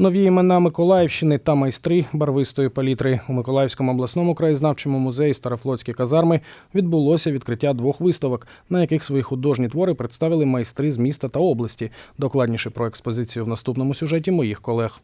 Нові імена Миколаївщини та майстри барвистої палітри у Миколаївському обласному краєзнавчому музеї Старофлотські казарми відбулося відкриття двох виставок, на яких свої художні твори представили майстри з міста та області. Докладніше про експозицію в наступному сюжеті моїх колег.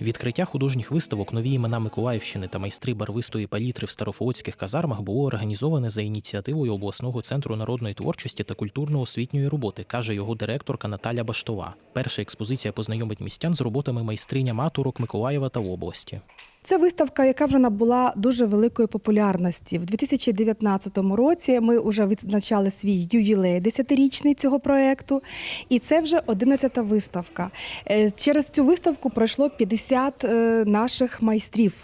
Відкриття художніх виставок нові імена Миколаївщини та майстри барвистої палітри в старофлотських казармах було організоване за ініціативою обласного центру народної творчості та культурно-освітньої роботи, каже його директорка Наталя Баштова. Перша експозиція познайомить містян з роботами майстриня матурок Миколаєва та області. Це виставка, яка вже набула дуже великої популярності. В 2019 році ми вже відзначали свій ювілей десятирічний цього проєкту, і це вже 11-та виставка. Е, Через цю виставку пройшло 50 е, наших майстрів.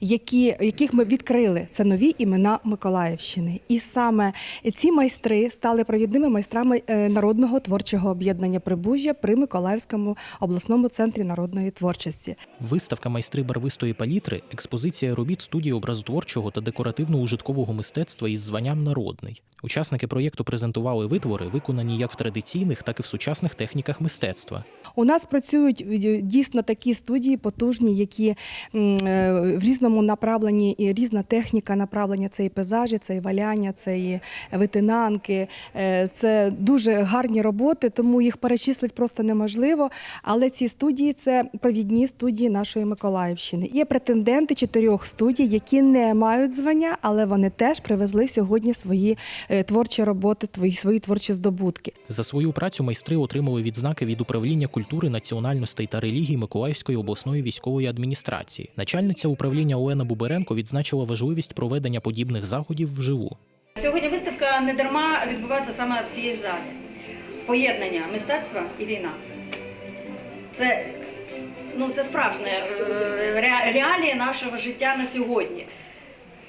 Які, яких ми відкрили, це нові імена Миколаївщини. І саме ці майстри стали провідними майстрами е, народного творчого об'єднання Прибужжя при Миколаївському обласному центрі народної творчості. Виставка майстри барвистої палітри експозиція робіт студії образотворчого та декоративно-ужиткового мистецтва із званням народний. Учасники проєкту презентували витвори, виконані як в традиційних, так і в сучасних техніках мистецтва. У нас працюють е, дійсно такі студії потужні, які е, в різному направленні і різна техніка направлення. Це і пейзажі, це і валяння, це і витинанки. Е, Це дуже гарні роботи, тому їх перечислити просто неможливо. Але ці студії це провідні студії нашої Миколаївщини. Є претенденти чотирьох студій, які не мають звання, але вони теж привезли сьогодні свої е, творчі роботи, свої творчі здобутки. За свою працю майстри отримали відзнаки від управління культури, національностей та релігій Миколаївської обласної військової адміністрації. Начальниця управління Олена Буберенко відзначила важливість проведення подібних заходів вживу. Сьогодні виставка не дарма відбувається саме в цій залі. Поєднання мистецтва і війна. Це, ну, це справжнє е, ре- реалії нашого життя на сьогодні.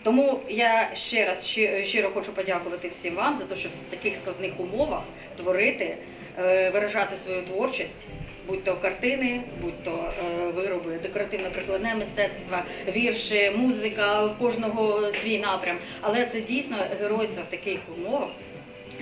Тому я ще раз щиро хочу подякувати всім вам за те, що в таких складних умовах творити, е, виражати свою творчість, будь то картини, будь то е, вироби, декоративно-прикладне мистецтво, вірші, музика, в кожного свій напрям. Але це дійсно геройство в таких умовах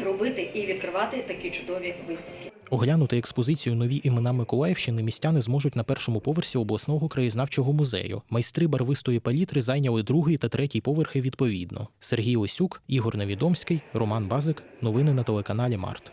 робити і відкривати такі чудові виставки. Оглянути експозицію нові імена Миколаївщини містяни зможуть на першому поверсі обласного краєзнавчого музею. Майстри барвистої палітри зайняли другий та третій поверхи відповідно. Сергій Осюк, Ігор Невідомський, Роман Базик. Новини на телеканалі Март.